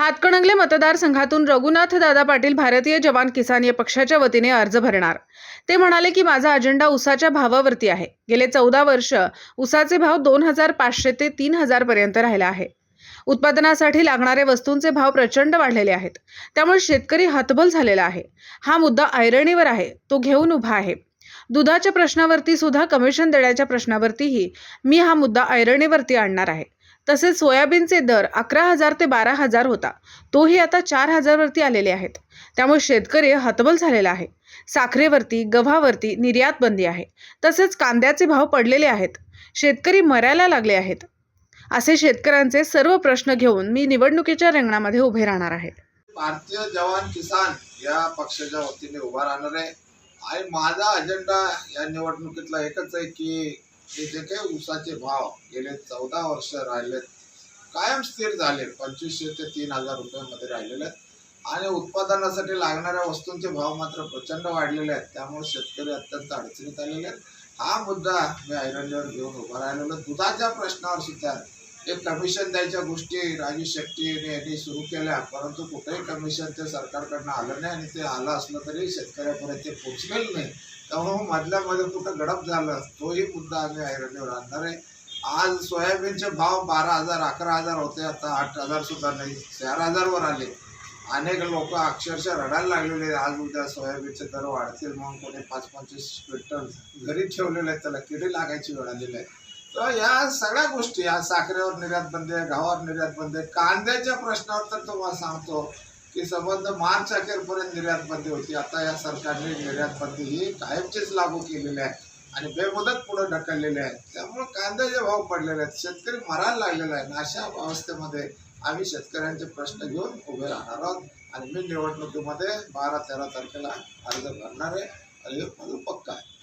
हातकणंगले मतदारसंघातून रघुनाथ दादा पाटील भारतीय जवान किसान या पक्षाच्या वतीने अर्ज भरणार. ते म्हणाले की माझा अजेंडा उसाच्या भावावरती आहे. गेले चौदा वर्ष उसाचे भाव दोन हजार पाचशे ते तीन हजार पर्यंत राहिला आहे. उत्पादनासाठी लागणारे वस्तूंचे भाव प्रचंड वाढलेले आहेत. त्यामुळे शेतकरी हतबल झालेला आहे. हा मुद्दा ऐरणीवर आहे. तो घेऊन उभा आहे. दुधाच्या प्रश्नावरती सुद्धा कमिशन देण्याच्या प्रश्नावरतीही मी हा मुद्दा ऐरणीवरती आणणार आहे. तसेच सोयाबीनचे दर अकरा हजार ते बारा हजार होता. तोही आता चार हजारवरती आलेले आहेत. त्यामुळे शेतकरी हतबल झालेला आहे. साखरेवरती गव्हावरती निर्यात बंदी आहे. तसेच कांद्याचे भाव पडलेले आहेत. शेतकरी मरायला लागले आहेत. असे शेतकऱ्यांचे सर्व प्रश्न घेऊन मी निवडणुकीच्या रिंगणामध्ये उभे राहणार आहे. भारतीय जवान किसान या पक्षाच्या वतीने उभा राहणार आहे. आणि माझा अजेंडा या निवडणुकीतला एकच आहे की हे जे काही ऊसाचे भाव गेले चौदा वर्ष राहिलेत कायम स्थिर झाले पंचवीसशे ते तीन हजार रुपयामध्ये राहिलेले आहेत. आणि उत्पादनासाठी लागणाऱ्या वस्तूंचे भाव मात्र प्रचंड वाढलेले आहेत. त्यामुळे शेतकरी अत्यंत अडचणीत आलेले आहेत. हा मुद्दा मी ऐरणीवर घेऊन उभा राहिलेलो. दुधाच्या प्रश्नावर सुद्धा एक कमिशन द्यायच्या गोष्टी राजू शेट्टी यांनी सुरू केल्या परंतु कुठेही कमिशन ते सरकारकडनं आलं नाही आणि ते आलं असलं तरी शेतकऱ्यापर्यंत ते पोचलेलं नाही. त्यामुळे मधल्यामध्ये कुठं गडप झालं तोही मुद्दा आम्ही ऐरणीवर आणणार आहे. आज सोयाबीनचे भाव बारा हजार अकरा हजार होते आता आठ हजार सुद्धा नाही चार हजारवर आले. अनेक लोक अक्षरशः रडायला लागलेले आहेत. आज उद्या सोयाबीनचे दर वाढतील म्हणून कोणी पाच पंचवीस क्विंटल घरी ठेवलेले आहेत त्याला किडी लागायची वेळ आलेली आहे. तर या सगळ्या गोष्टी या साखरेवर निर्यात बंदी आहे गव्हावर निर्यात बंदी आहे. कांद्याच्या प्रश्नावर तर तुम्हाला सांगतो की संबंध मार्च अखेरपर्यंत निर्यात बंदी होती. आता या सरकारने निर्यात बंदी ही कायमचीच लागू केलेली आहे आणि बेमुदत पुढे ढकललेले आहे. त्यामुळे कांद्याचे भाव पडलेले आहेत. शेतकरी मरायला लागलेला आहे. ना अशा अवस्थेमध्ये आम्ही शेतकऱ्यांचे प्रश्न घेऊन उभे राहणार आहोत. आणि मी निवडणुकीमध्ये बारा तेरा तारखेला अर्ज भरणार आहे. आणि माझं पक्का आहे.